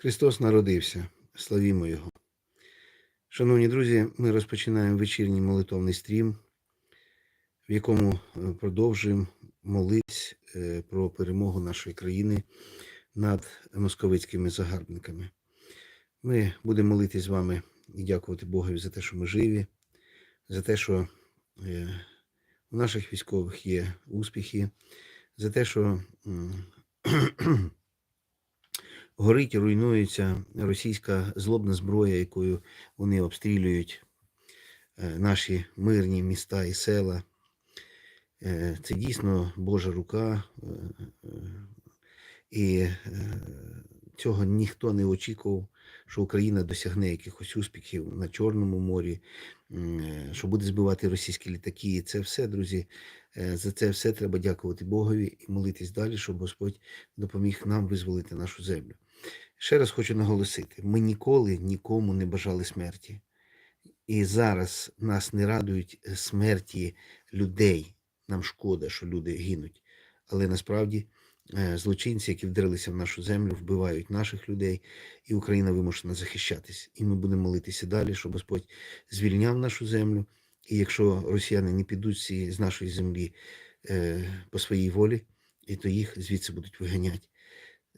Христос народився, славімо Його. Шановні друзі, ми розпочинаємо вечірній молитовний стрім, в якому е, продовжуємо молитись е, про перемогу нашої країни над московицькими загарбниками. Ми будемо молитись з вами і дякувати Богові за те, що ми живі, за те, що е, у наших військових є успіхи, за те, що горить і руйнується російська злобна зброя, якою вони обстрілюють е, наші мирні міста і села. Е, Це дійсно Божа рука, е, і цього ніхто не очікував, що Україна досягне якихось успіхів на Чорному морі, е, що буде збивати російські літаки. Це все, друзі, е, за це все треба дякувати Богові і молитись далі, щоб Господь допоміг нам визволити нашу землю. Ще раз хочу наголосити: ми ніколи нікому не бажали смерті. І зараз нас не радують е, смерті людей. Нам шкода, що люди гинуть. Але насправді злочинці, які вдерлися в нашу землю, вбивають наших людей, і Україна вимушена захищатись. І ми будемо молитися далі, щоб Господь звільняв нашу землю. І якщо росіяни не підуть з нашої землі е, по своїй волі, і то їх звідси будуть виганяти.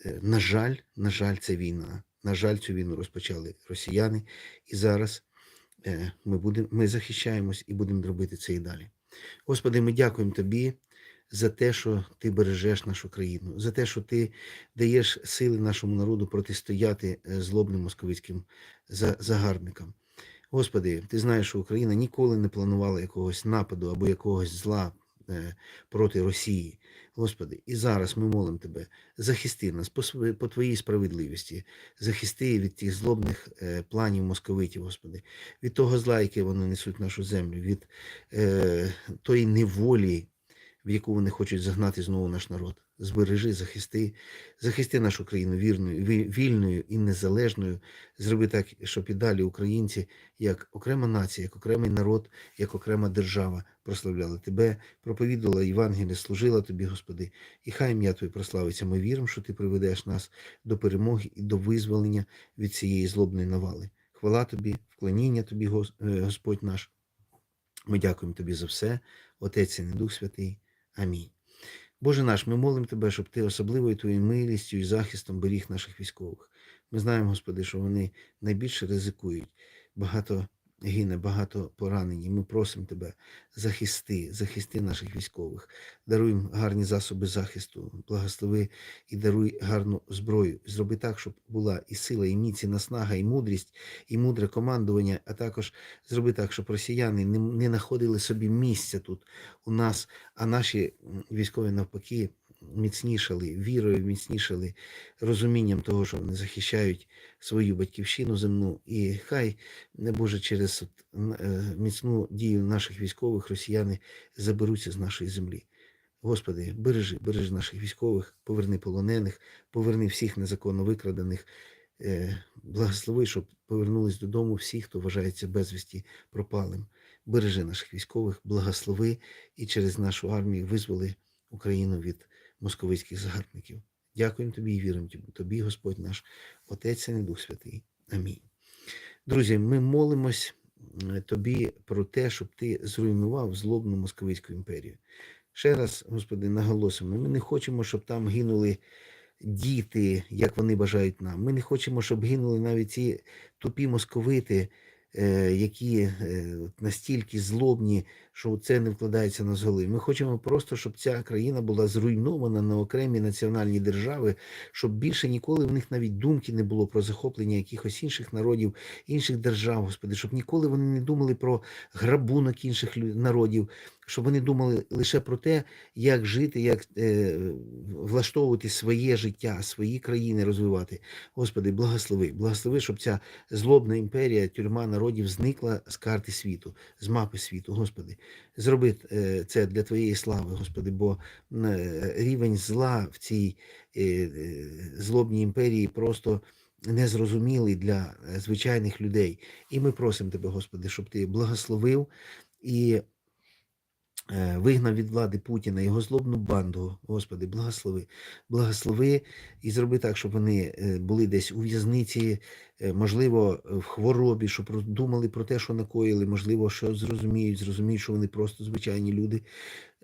Е, На жаль, на жаль, це війна. На жаль, цю війну розпочали росіяни, і зараз е, ми, будемо, ми захищаємось і будемо робити це і далі. Господи, ми дякуємо Тобі за те, що Ти бережеш нашу країну, за те, що Ти даєш сили нашому народу протистояти е, злобним московицьким загарбникам. Господи, ти знаєш, що Україна ніколи не планувала якогось нападу або якогось зла е, проти Росії. Господи, і зараз ми молимо Тебе, захисти нас по, по Твоїй справедливості, захисти від тих злобних е, планів московитів, Господи, від того зла, яке вони несуть нашу землю, від е, тої неволі, в яку вони хочуть загнати знову наш народ. Збережи, захисти, захисти нашу країну вірною, вільною і незалежною. Зроби так, щоб і далі українці, як окрема нація, як окремий народ, як окрема держава прославляли Тебе, проповідувала Євангелія, служила Тобі, Господи. І хай ім'я Твоє прославиться. Ми віримо, що Ти приведеш нас до перемоги і до визволення від цієї злобної навали. Хвала Тобі, вклоніння Тобі, е, Господь наш. Ми дякуємо Тобі за все, Отець і Дух Святий. Амінь. Боже наш, ми молимо Тебе, щоб Ти особливою Твоєю милістю і захистом беріг наших військових. Ми знаємо, Господи, що вони найбільше ризикують. Багато гине, багато поранені. Ми просимо Тебе, захисти, захисти наших військових, даруй гарні засоби захисту, благослови і даруй гарну зброю. Зроби так, щоб була і сила, і міць, і наснага, і мудрість, і мудре командування, а також зроби так, щоб росіяни не знаходили собі місця тут у нас, а наші військові навпаки міцнішали, вірою міцнішали, розумінням того, що вони захищають свою батьківщину земну. І хай, не Боже, через е, міцну дію наших військових росіяни заберуться з нашої землі. Господи, бережи, бережи наших військових, поверни полонених, поверни всіх незаконно викрадених. Е, Благослови, щоб повернулись додому всі, хто вважається безвісті пропалим. Бережи наших військових, благослови і через нашу армію визволи Україну від московицьких загарбників. Дякуємо тобі і віримо тобі, Господь наш, Отець і Дух Святий. Амінь. Друзі, ми молимось тобі про те, щоб ти зруйнував злобну московицьку імперію. Ще раз, Господи, наголосимо, ми не хочемо, щоб там гинули діти, як вони бажають нам. Ми не хочемо, щоб гинули навіть ці тупі московити, е, які е, настільки злобні, що це не вкладається на золи. Ми хочемо просто, щоб ця країна була зруйнована на окремі національні держави, щоб більше ніколи в них навіть думки не було про захоплення якихось інших народів, інших держав, Господи, щоб ніколи вони не думали про грабунок інших народів, щоб вони думали лише про те, як жити, як е, влаштовувати своє життя, свої країни розвивати. Господи, благослови, благослови, щоб ця злобна імперія, тюрма народів зникла з карти світу, з мапи світу. Господи, зроби е, це для Твоєї слави, Господи, бо е, рівень зла в цій е, злобній імперії просто незрозумілий для звичайних людей. І ми просимо Тебе, Господи, щоб Ти благословив і вигнав від влади Путіна його злобну банду. Господи, благослови, благослови і зроби так, щоб вони е, були десь у в'язниці, е, можливо, в хворобі, щоб думали про те, що накоїли, можливо, що зрозуміють, зрозуміють, що вони просто звичайні люди,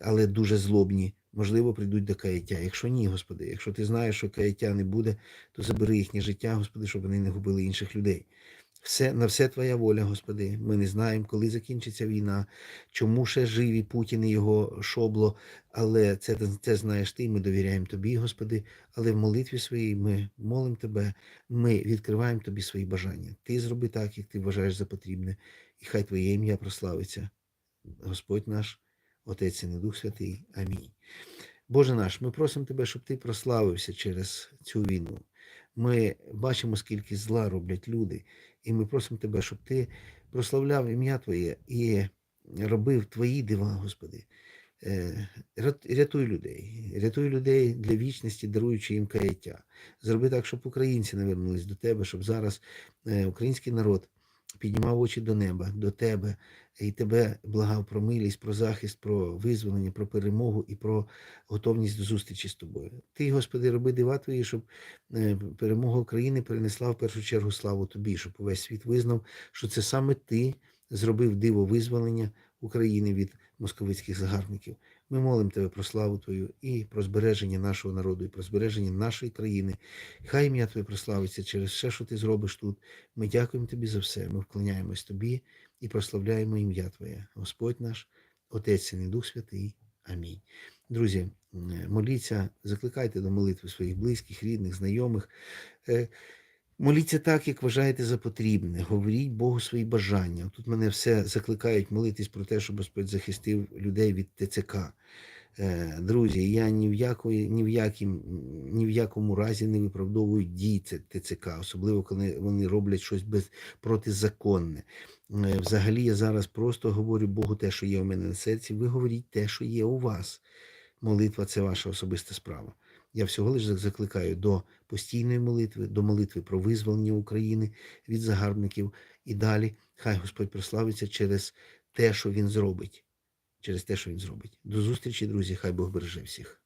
але дуже злобні. Можливо, прийдуть до каяття. Якщо ні, Господи, якщо ти знаєш, що каяття не буде, то забери їхнє життя, Господи, щоб вони не губили інших людей. Все, на все Твоя воля, Господи. Ми не знаємо, коли закінчиться війна, чому ще живі Путін і його шобло, але це, це знаєш ти, ми довіряємо Тобі, Господи. Але в молитві своїй ми молимо Тебе, ми відкриваємо Тобі свої бажання. Ти зроби так, як ти вважаєш за потрібне, і хай Твоє ім'я прославиться. Господь наш, Отець і не Дух Святий. Амінь. Боже наш, ми просимо Тебе, щоб Ти прославився через цю війну. Ми бачимо, скільки зла роблять люди, і ми просимо Тебе, щоб Ти прославляв ім'я Твоє і робив Твої дива, Господи. Е, Рятуй людей, рятуй людей для вічності, даруючи їм каяття. Зроби так, щоб українці навернулись до Тебе, щоб зараз е, український народ піднімав очі до неба, до Тебе, і Тебе благав про милість, про захист, про визволення, про перемогу і про готовність до зустрічі з тобою. Ти, Господи, роби дива Твої, щоб е, перемога України перенесла в першу чергу славу Тобі, щоб увесь світ визнав, що це саме Ти зробив диво визволення України від московицьких загарбників. Ми молимо Тебе про славу Твою і про збереження нашого народу, і про збереження нашої країни. Хай ім'я Твоє прославиться через все, що Ти зробиш тут. Ми дякуємо Тобі за все. Ми вклоняємось Тобі і прославляємо ім'я Твоє. Господь наш, Отець і Дух Святий. Амінь. Друзі, моліться, закликайте до молитви своїх близьких, рідних, знайомих. Моліться так, як вважаєте за потрібне. Говоріть Богу свої бажання. Тут мене все закликають молитись про те, щоб Господь захистив людей від ТЦК. Е, Друзі, я ні в, якої, ні, в яким, ні в якому разі не виправдовую дій ТЦК, особливо коли вони роблять щось без, протизаконне. Е, Взагалі я зараз просто говорю Богу те, що є у мене на серці. Ви говоріть те, що є у вас. Молитва це ваша особиста справа. Я всього лише закликаю до постійної молитви, до молитви про визволення України від загарбників і далі. Хай Господь прославиться через те, що Він зробить. Через те, що Він зробить. До зустрічі, друзі. Хай Бог береже всіх.